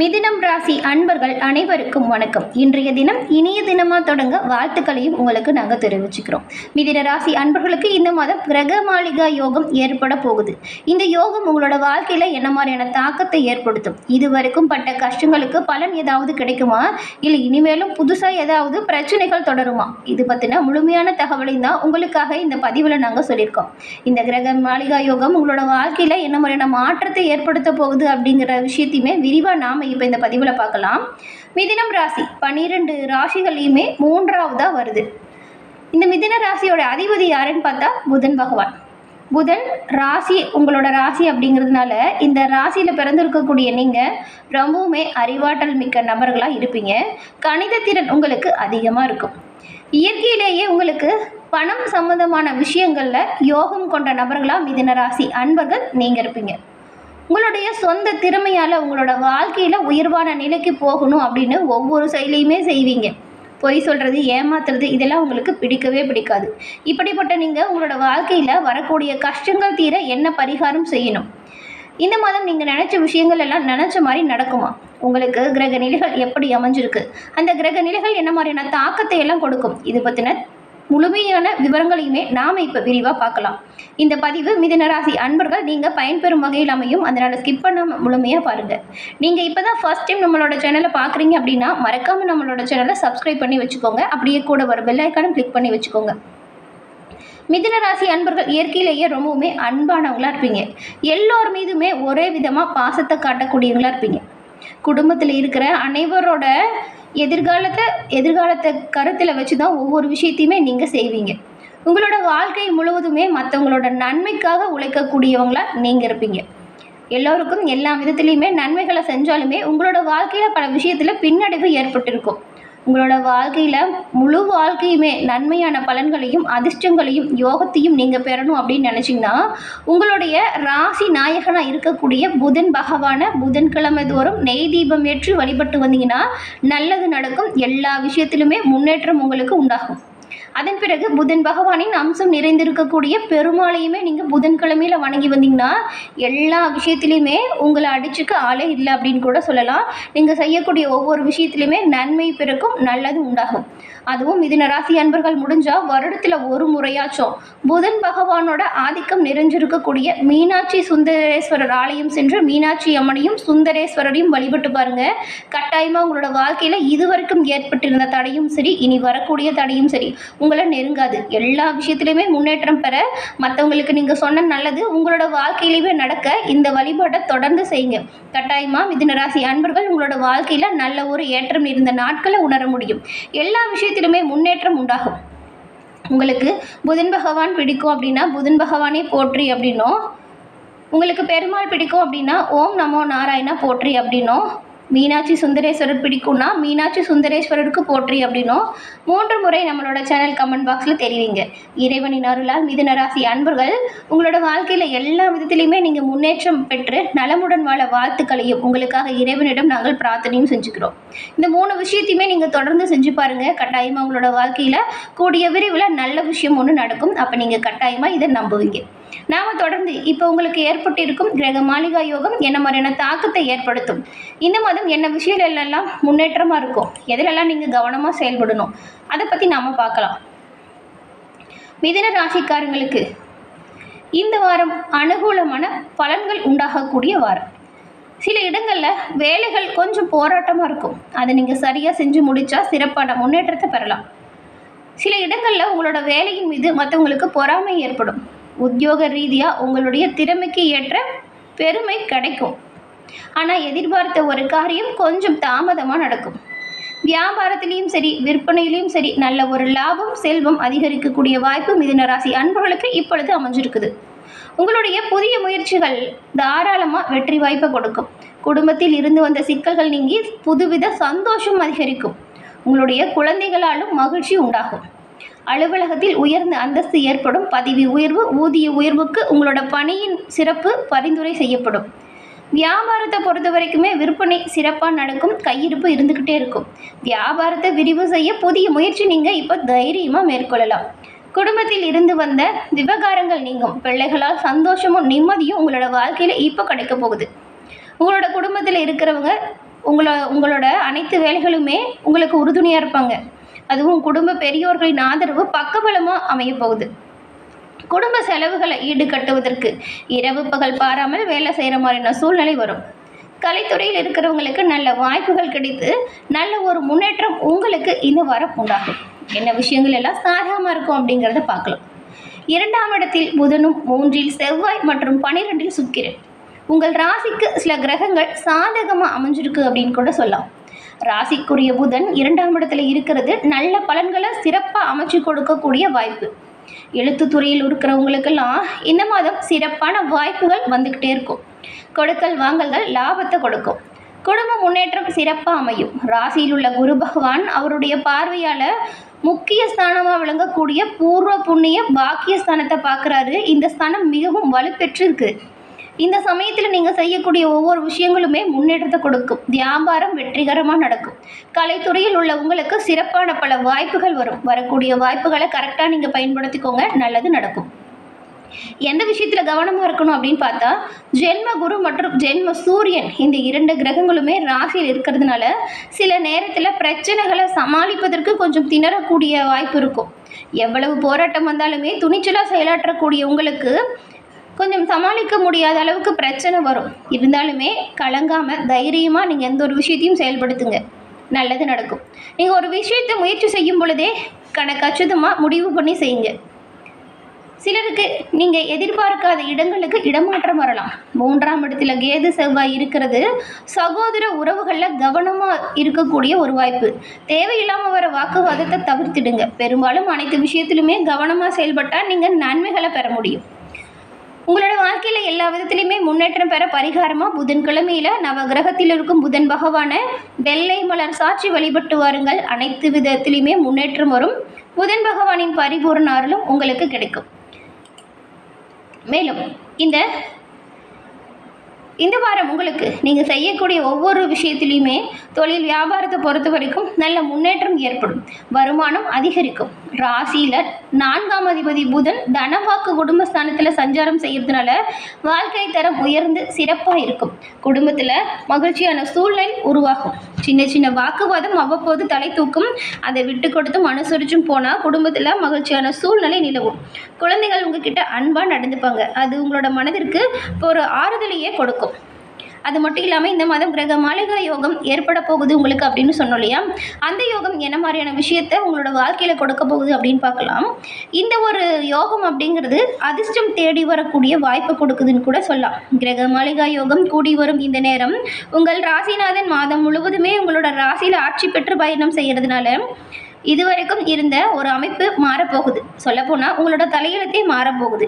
மிதினம் ராசி அன்பர்கள் அனைவருக்கும் வணக்கம். இன்றைய தினம் இனிய தினமாக தொடங்க வாழ்த்துக்களையும் உங்களுக்கு நாங்கள் தெரிவிச்சுக்கிறோம். மிதின ராசி அன்பர்களுக்கு இந்த மாதம் கிரக மாளிகா யோகம் ஏற்பட போகுது. இந்த யோகம் உங்களோட வாழ்க்கையில் என்ன மாதிரியான தாக்கத்தை ஏற்படுத்தும்? இது வரைக்கும் பட்ட கஷ்டங்களுக்கு பலன் ஏதாவது கிடைக்குமா? இல்லை இனிமேலும் புதுசாக ஏதாவது பிரச்சனைகள் தொடருமா? இது பற்றின முழுமையான தகவலையும் தான் உங்களுக்காக இந்த பதிவில் நாங்கள் சொல்லியிருக்கோம். இந்த கிரக மாளிகா யோகம் உங்களோட வாழ்க்கையில் என்ன மாதிரியான மாற்றத்தை ஏற்படுத்த போகுது அப்படிங்கிற விஷயத்தையுமே விரிவாக நாம் இப்போ இந்த பதிவில் பார்க்கலாம். மிதினம் ராசி பன்னிரெண்டு ராசிகளையுமே மூன்றாவதாக வருது. இந்த மிதின ராசியோட அதிபதி யாருன்னு பார்த்தா புதன் பகவான். புதன் ராசி உங்களோட ராசி அப்படிங்கிறதுனால இந்த ராசியில் பிறந்திருக்கக்கூடிய நீங்கள் ரொம்பவுமே அறிவாற்றல் மிக்க நபர்களாக இருப்பீங்க. கணித திறன் உங்களுக்கு அதிகமாக இருக்கும். இயற்கையிலேயே உங்களுக்கு பணம் சம்பந்தமான விஷயங்களில் யோகம் கொண்ட நபர்களாக மிதின ராசி அன்பர்கள் நீங்கள் இருப்பீங்க. உங்களுடைய சொந்த திறமையால் உங்களோட வாழ்க்கையில் உயர்வான நிலைக்கு போகணும் அப்படின்னு ஒவ்வொரு செயலையுமே செய்வீங்க. பொய் சொல்கிறது ஏமாத்துறது இதெல்லாம் உங்களுக்கு பிடிக்கவே பிடிக்காது. இப்படிப்பட்ட நீங்கள் உங்களோட வாழ்க்கையில் வரக்கூடிய கஷ்டங்கள் தீர என்ன பரிகாரம் செய்யணும்? இந்த மாதம் நீங்கள் நினச்ச விஷயங்கள் எல்லாம் நினச்ச மாதிரி நடக்குமா? உங்களுக்கு கிரக நிலைகள் எப்படி அமைஞ்சிருக்கு? அந்த கிரக நிலைகள் என்ன மாதிரியான தாக்கத்தை எல்லாம் கொடுக்கும்? இது பற்றின முழுமையான விவரங்களையுமே நாம் இப்போ விரிவாக பார்க்கலாம். இந்த பதிவு மிதனராசி அன்பர்கள் நீங்கள் பயன்பெறும் வகையில் அமையும். அதனால் ஸ்கிப் பண்ணாமல் முழுமையாக பாருங்கள் நீங்கள் இப்போ தான் ஃபஸ்ட் டைம் நம்மளோட சேனலை பார்க்குறீங்க அப்படின்னா மறக்காமல் நம்மளோட சேனலை சப்ஸ்கிரைப் பண்ணி வச்சுக்கோங்க. அப்படியே கூட வர பெல்லைக்கானும் கிளிக் பண்ணி வச்சுக்கோங்க. மிதுன ராசி அன்பர்கள் இயற்கையிலேயே ரொம்பவுமே அன்பானவங்களாக இருப்பீங்க. எல்லோர் மீதுமே ஒரே விதமாக பாசத்தை காட்டக்கூடியவங்களாக இருப்பீங்க. குடும்பத்தில் இருக்கிற அனைவரோட எதிர்காலத்தை எதிர்காலத்தை கருத்தில் வச்சு தான் ஒவ்வொரு விஷயத்தையுமே நீங்கள் செய்வீங்க. உங்களோட வாழ்க்கை முழுவதுமே மற்றவங்களோட நன்மைக்காக உழைக்கக்கூடியவங்களா நீங்கள் இருப்பீங்க. எல்லோருக்கும் எல்லா விதத்துலேயுமே நன்மைகளை செஞ்சாலுமே உங்களோட வாழ்க்கையில் பல விஷயத்தில் பின்னடைவு ஏற்பட்டிருக்கும். உங்களோட வாழ்க்கையில் முழு வாழ்க்கையுமே நன்மையான பலன்களையும் அதிர்ஷ்டங்களையும் யோகத்தையும் நீங்கள் பெறணும் அப்படின்னு நினச்சிங்கன்னா உங்களுடைய ராசி நாயகனாக இருக்கக்கூடிய புதன் பகவானை புதன்கிழமை தோறும் நெய் தீபம் ஏற்றி வழிபட்டு வந்தீங்கன்னா நல்லது நடக்கும். எல்லா விஷயத்திலுமே முன்னேற்றம் உங்களுக்கு உண்டாகும். அதன் பிறகு புதன் பகவானின் அம்சம் நிறைந்திருக்கக்கூடிய பெருமாளையுமே நீங்கள் புதன்கிழமையில் வணங்கி வந்தீங்கன்னா எல்லா விஷயத்துலையுமே உங்களை அடிச்சுக்க ஆளே இல்லை அப்படின்னு கூட சொல்லலாம். நீங்கள் செய்யக்கூடிய ஒவ்வொரு விஷயத்துலையுமே நன்மை பிறக்கும் நல்லது உண்டாகும். அதுவும் மிதுன ராசி அன்பர்கள் முடிஞ்சால் வருடத்தில் ஒரு முறையாச்சும் புதன் பகவானோட ஆதிக்கம் நிறைஞ்சிருக்கக்கூடிய மீனாட்சி சுந்தரேஸ்வரர் ஆலயம் சென்று மீனாட்சி அம்மனையும் சுந்தரேஸ்வரரையும் வழிபட்டு பாருங்க. கட்டாயமாக உங்களோட வாழ்க்கையில் இதுவரைக்கும் ஏற்பட்டிருந்த தடையும் சரி இனி வரக்கூடிய தடையும் சரி. உங்களை நெருங்காது. எல்லா விஷயத்துலையுமே முன்னேற்றம் பெற மற்றவங்களுக்கு நீங்கள் சொன்ன நல்லது உங்களோட வாழ்க்கையிலையுமே நடக்க இந்த வழிபாட்டை தொடர்ந்து செய்யுங்க. கட்டாயமாக மிதுனராசி அன்பர்கள் உங்களோட வாழ்க்கையில் நல்ல ஒரு ஏற்றம் இருந்த நாட்களை உணர முடியும். எல்லா விஷயத்திலுமே முன்னேற்றம் உண்டாகும். உங்களுக்கு புதன் பகவான் பிடிக்கும் அப்படின்னா புதன் பகவானே போற்றி அப்படின்னும் உங்களுக்கு பெருமாள் பிடிக்கும் அப்படின்னா ஓம் நமோ நாராயணா போற்றி அப்படின்னும் மீனாட்சி சுந்தரேஸ்வரர் பிடிக்கும்னா மீனாட்சி சுந்தரேஸ்வரருக்கு போற்றி அப்படின்னும் மூன்று முறை நம்மளோட சேனல் கமெண்ட் பாக்ஸில் தெரிவிங்க இறைவனின் அருளால் மிதுன ராசி அன்பர்கள் உங்களோட வாழ்க்கையில் எல்லா விதத்திலையுமே நீங்கள் முன்னேற்றம் பெற்று நலமுடன் வாழ வாழ்த்துக்களையும் உங்களுக்காக இறைவனிடம் நாங்கள் பிரார்த்தனையும் செஞ்சுக்கிறோம். இந்த மூணு விஷயத்தையுமே நீங்கள் தொடர்ந்து செஞ்சு பாருங்கள் கட்டாயமாக உங்களோட வாழ்க்கையில் கூடிய விரைவில் நல்ல விஷயம் ஒன்று நடக்கும். அப்போ நீங்கள் கட்டாயமாக இதை நம்புவீங்க. நாம் தொடர்ந்து இப்போ உங்களுக்கு ஏற்பட்டிருக்கும் கிரக மாளிகா யோகம் என்ன மாதிரியான தாக்கத்தை ஏற்படுத்தும்? இந்த மாதம் என்ன விஷயங்கள் எல்லாம் முன்னேற்றமாக இருக்கும்? எதிலெல்லாம் நீங்கள் கவனமாக செயல்படணும்? அதை பற்றி நாம் பார்க்கலாம். மிதன ராசிக்காரங்களுக்கு இந்த வாரம் அனுகூலமான பலன்கள் உண்டாகக்கூடிய வாரம். சில இடங்களில் வேலைகள் கொஞ்சம் போராட்டமாக இருக்கும். அதை நீங்கள் சரியாக செஞ்சு முடித்தா சிறப்பான முன்னேற்றத்தை பெறலாம். சில இடங்களில் உங்களோட வேலையின் மீது மற்றவங்களுக்கு பொறாமை ஏற்படும். உத்தியோக ரீதியாக உங்களுடைய திறமைக்கு ஏற்ற பெருமை கிடைக்கும். ஆனால் எதிர்பார்த்த ஒரு காரியம் கொஞ்சம் தாமதமாக நடக்கும். வியாபாரத்திலையும் சரி விற்பனையிலையும் சரி நல்ல ஒரு லாபம் செல்வம் அதிகரிக்கக்கூடிய வாய்ப்பு மிதுன ராசி அன்பர்களுக்கு இப்பொழுது அமைஞ்சிருக்குது. உங்களுடைய புதிய முயற்சிகள் தாராளமாக வெற்றி வாய்ப்பை கொடுக்கும். குடும்பத்தில் இருந்து வந்த சிக்கல்கள் நீங்கி புதுவித சந்தோஷம் அதிகரிக்கும். உங்களுடைய குழந்தைகளாலும் மகிழ்ச்சி உண்டாகும். அலுவலகத்தில் உயர்ந்த அந்தஸ்து ஏற்படும். பதவி உயர்வு ஊதிய உயர்வுக்கு உங்களோட பணியின் சிறப்பு பரிந்துரை செய்யப்படும். வியாபாரத்தை பொறுத்த வரைக்குமே விற்பனை சிறப்பாக நடக்கும் கையிருப்பு இருந்துக்கிட்டே இருக்கும். வியாபாரத்தை விரிவு செய்ய புதிய முயற்சி நீங்கள் இப்போ தைரியமாக மேற்கொள்ளலாம். குடும்பத்தில் இருந்து வந்த விவகாரங்கள் நீங்கும். பிள்ளைகளால் சந்தோஷமும் நிம்மதியும் உங்களோட வாழ்க்கையில் இப்போ கிடைக்க போகுது. உங்களோட குடும்பத்தில் இருக்கிறவங்க உங்களோட உங்களோட அனைத்து வேலைகளுமே உங்களுக்கு உறுதுணையாக இருப்பாங்க. அதுவும் குடும்ப பெரியோர்களின் ஆதரவு பக்கபலமாக அமைய போகுது. குடும்ப செலவுகளை ஈடுகட்டுவதற்கு இரவு பகல் பாராமல் வேலை செய்கிற மாதிரியான சூழ்நிலை வரும். கலைத்துறையில் இருக்கிறவங்களுக்கு நல்ல வாய்ப்புகள் கிடைத்து நல்ல ஒரு முன்னேற்றம் உங்களுக்கு இந்த வாரம் உண்டாகும். என்ன விஷயங்கள் எல்லாம் சாதகமாக இருக்கும் அப்படிங்கிறத பார்க்கலாம். இரண்டாம் இடத்தில் புதனும் மூன்றில் செவ்வாய் மற்றும் பனிரெண்டில் சுக்கிரன். உங்கள் ராசிக்கு சில கிரகங்கள் சாதகமாக அமைஞ்சிருக்கு அப்படின்னு கூட சொல்லலாம். ராசிக்குரிய புதன் இரண்டாம் இடத்துல இருக்கிறது. நல்ல பலன்களை சிறப்பாக அமைச்சு கொடுக்கக்கூடிய வாய்ப்பு. எழுத்துத்துறையில் இருக்கிறவங்களுக்கெல்லாம் இந்த மாதம் சிறப்பான வாய்ப்புகள் வந்துக்கிட்டே இருக்கும். கொடுக்கல் வாங்கல்கள் லாபத்தை கொடுக்கும். குடும்ப முன்னேற்றம் சிறப்பாக அமையும். ராசியில் உள்ள குரு பகவான் அவருடைய பார்வையால் முக்கிய ஸ்தானமாக விளங்கக்கூடிய பூர்வ புண்ணிய பாக்கிய ஸ்தானத்தை பார்க்குறாரு. இந்த ஸ்தானம் மிகவும் வலுப்பெற்றிருக்கு. இந்த சமயத்தில் நீங்கள் செய்யக்கூடிய ஒவ்வொரு விஷயங்களுமே முன்னேற்றத்தை கொடுக்கும். வியாபாரம் வெற்றிகரமாக நடக்கும். கலைத்துறையில் உள்ள உங்களுக்கு சிறப்பான பல வாய்ப்புகள் வரும். வரக்கூடிய வாய்ப்புகளை கரெக்டாக நீங்கள் பயன்படுத்திக்கோங்க. நல்லது நடக்கும். எந்த விஷயத்தில் கவனமாக இருக்கணும் அப்படின்னு பார்த்தா ஜென்ம குரு மற்றும் ஜென்ம சூரியன் இந்த இரண்டு கிரகங்களுமே ராசியில் இருக்கிறதுனால சில நேரத்தில் பிரச்சனைகளை சமாளிப்பதற்கு கொஞ்சம் திணறக்கூடிய வாய்ப்பு இருக்கும். எவ்வளவு போராட்டம் வந்தாலுமே துணிச்சலாக செயலாற்றக்கூடிய உங்களுக்கு கொஞ்சம் சமாளிக்க முடியாத அளவுக்கு பிரச்சனை வரும். இருந்தாலுமே கலங்காமல் தைரியமாக நீங்கள் எந்த ஒரு விஷயத்தையும் செயல்படுத்துங்க. நல்லது நடக்கும். நீங்கள் ஒரு விஷயத்தை முயற்சி செய்யும் பொழுதே கணக்கச்சுதமாக முடிவு பண்ணி செய்யுங்க. சிலருக்கு நீங்கள் எதிர்பார்க்காத இடங்களுக்கு இடமாற்றம் வரலாம். மூன்றாம் இடத்துல கேது செவ்வாய் இருக்கிறது. சகோதர உறவுகளில் கவனமாக இருக்கக்கூடிய ஒரு வாய்ப்பு. தேவையில்லாமல் வர வாக்குவாதத்தை தவிர்த்திடுங்க. பெரும்பாலும் அனைத்து விஷயத்திலுமே கவனமாக செயல்பட்டால் நீங்கள் நன்மைகளை பெற முடியும். உங்களோட வாழ்க்கையில் எல்லா விதத்துலையுமே முன்னேற்றம் பெற பரிகாரமாக புதன்கிழமையில் நவ கிரகத்தில் இருக்கும் புதன் பகவானை வெள்ளை மலர் சாட்சி வழிபட்டு வாருங்கள். அனைத்து விதத்திலையுமே முன்னேற்றம் வரும். புதன் பகவானின் பரிபூர்ண அருளும் உங்களுக்கு கிடைக்கும். மேலும் இந்த இந்த வாரம் உங்களுக்கு நீங்கள் செய்யக்கூடிய ஒவ்வொரு விஷயத்திலையுமே தொழில் வியாபாரத்தை பொறுத்த வரைக்கும் நல்ல முன்னேற்றம் ஏற்படும். வருமானம் அதிகரிக்கும். ராசியில் நான்காம் அதிபதி புதன் தனவாக்கு குடும்பஸ்தானத்தில் சஞ்சாரம் செய்கிறதுனால வாழ்க்கை தரம் உயர்ந்து சிறப்பாக இருக்கும். குடும்பத்தில் மகிழ்ச்சியான சூழ்நிலை உருவாகும். சின்ன சின்ன வாக்குவாதம் அவ்வப்போது தலை தூக்கும். அதை விட்டு கொடுத்தும் அனுசரிச்சும் போனால் குடும்பத்தில் மகிழ்ச்சியான சூழ்நிலை நிலவும். குழந்தைகள் உங்ககிட்ட அன்பாக நடந்துப்பாங்க. அது உங்களோட மனதிற்கு ஒரு ஆறுதலையே கொடுக்கும். அது மட்டும் இல்லாமல் இந்த மாதம் கிரக மாளிகா யோகம் ஏற்பட போகுது உங்களுக்கு அப்படின்னு சொன்னோம் இல்லையா? அந்த யோகம் என்ன மாதிரியான விஷயத்தை உங்களோட வாழ்க்கையில் கொடுக்க போகுது அப்படின்னு பார்க்கலாம். இந்த ஒரு யோகம் அப்படிங்கிறது அதிர்ஷ்டம் தேடி வரக்கூடிய வாய்ப்பு கொடுக்குதுன்னு கூட சொல்லலாம். கிரக மாளிகா யோகம் கூடி வரும் இந்த நேரம். உங்கள் ராசிநாதன் மாதம் முழுவதுமே உங்களோட ராசியில் ஆட்சி பெற்று பயணம் செய்கிறதுனால இதுவரைக்கும் இருந்த ஒரு அமைப்பு மாறப்போகுது. சொல்லப்போனால் உங்களோட தலையெழுத்தே மாறப்போகுது.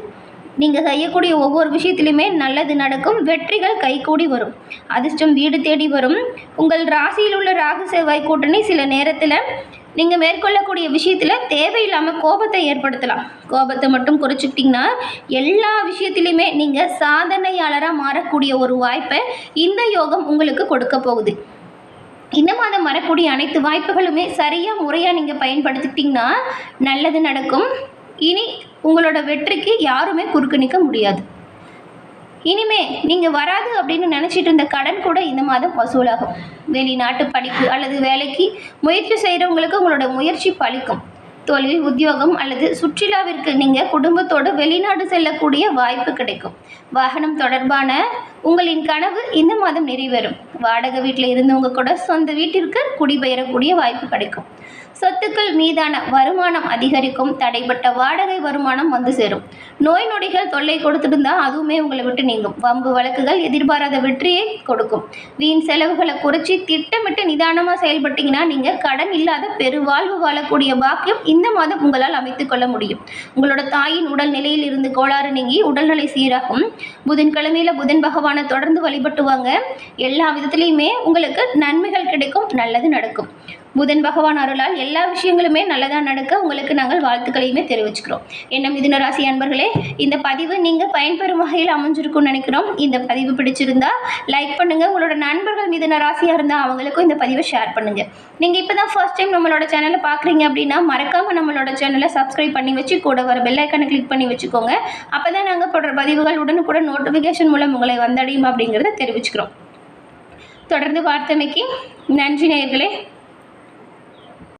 நீங்கள் செய்யக்கூடிய ஒவ்வொரு விஷயத்திலுமே நல்லது நடக்கும் வெற்றிகள் கைகூடி வரும். அதிர்ஷ்டம் வீடு தேடி வரும். உங்கள் ராசியில் உள்ள ராகு செவ்வாய் கூட்டணி சில நேரத்தில் நீங்கள் மேற்கொள்ளக்கூடிய விஷயத்தில் தேவையில்லாமல் கோபத்தை ஏற்படுத்தலாம். கோபத்தை மட்டும் குறைச்சிக்கிட்டிங்கன்னா எல்லா விஷயத்திலையுமே நீங்கள் சாதனையாளராக மாறக்கூடிய ஒரு வாய்ப்பை இந்த யோகம் உங்களுக்கு கொடுக்க போகுது. இந்த மாதம் வரக்கூடிய அனைத்து வாய்ப்புகளுமே சரியாக முறையாக நீங்கள் பயன்படுத்திக்கிட்டிங்கன்னா நல்லது நடக்கும். இனி உங்களோட வெற்றிக்கு யாருமே குறுக்கு நிற்க முடியாது. இனிமே நீங்கள் வராது அப்படின்னு நினச்சிட்டு இருந்த கடன் கூட இந்த மாதம் வசூலாகும். வெளிநாட்டு படிப்பு அல்லது வேலைக்கு முயற்சி செய்கிறவங்களுக்கு உங்களோட முயற்சி பழிக்கும். தொழில் உத்தியோகம் அல்லது சுற்றுலாவிற்கு நீங்கள் குடும்பத்தோடு வெளிநாடு செல்லக்கூடிய வாய்ப்பு கிடைக்கும். வாகனம் தொடர்பான உங்களின் கனவு இந்த மாதம் நிறைவேறும். வாடகை வீட்டில் இருந்தவங்க கூட சொந்த வீட்டிற்கு குடிபெயரக்கூடிய வாய்ப்பு கிடைக்கும். சொத்துக்கள் மீதான வருமானம் அதிகரிக்கும் தடைப்பட்ட வாடகை வருமானம் வந்து சேரும். நோய் நொடிகள் தொல்லை கொடுத்துருந்தா அதுவுமே உங்களை விட்டு நீங்கும். வம்பு வழக்குகள் எதிர்பாராத வெற்றியை கொடுக்கும். வீண் செலவுகளை குறைச்சி திட்டமிட்டு நிதானமாக செயல்பட்டீங்கன்னா நீங்கள் கடன் இல்லாத பெருவாழ்வு வாழக்கூடிய பாக்கியம் இந்த மாதம் உங்களால் அமைத்துக் கொள்ள முடியும். உங்களோட தாயின் உடல் நிலையில் இருந்து கோளாறு நீங்கி உடல்நிலை சீராகும். புதன்கிழமையில புதன் பகவானை தொடர்ந்து வழிபட்டுவாங்க. எல்லா விதத்துலையுமே உங்களுக்கு நன்மைகள் கிடைக்கும் நல்லது நடக்கும். புதன் பகவான் அருளால் எல்லா விஷயங்களுமே நல்லதாக நடக்க உங்களுக்கு நாங்கள் வாழ்த்துக்களையுமே தெரிவிச்சுக்கிறோம். என்ன மிதுன ராசி அன்பர்களே இந்த பதிவு நீங்கள் பயன்பெறும் வகையில் அமைஞ்சிருக்கும்னு நினைக்கிறோம். இந்த பதிவு பிடிச்சிருந்தா லைக் பண்ணுங்கள் உங்களோட நண்பர்கள் மிதுன ராசியாக இருந்தால் அவங்களுக்கும் இந்த பதிவை ஷேர் பண்ணுங்கள் நீங்கள் இப்போ தான் ஃபர்ஸ்ட் டைம் நம்மளோட சேனலை பார்க்குறீங்க அப்படின்னா மறக்காமல் நம்மளோட சேனலை சப்ஸ்கிரைப் பண்ணி வச்சு கூட வர பெல்லைக்கனை கிளிக் பண்ணி வச்சுக்கோங்க. அப்போ தான் நாங்கள் போடுற பதிவுகள் உடனுக்குடன் நோட்டிஃபிகேஷன் மூலம் உங்களை வந்தடையும் அப்படிங்கிறத தெரிவிச்சுக்கிறோம். தொடர்ந்து பார்த்தமைக்கு நன்றி நேயர்களே.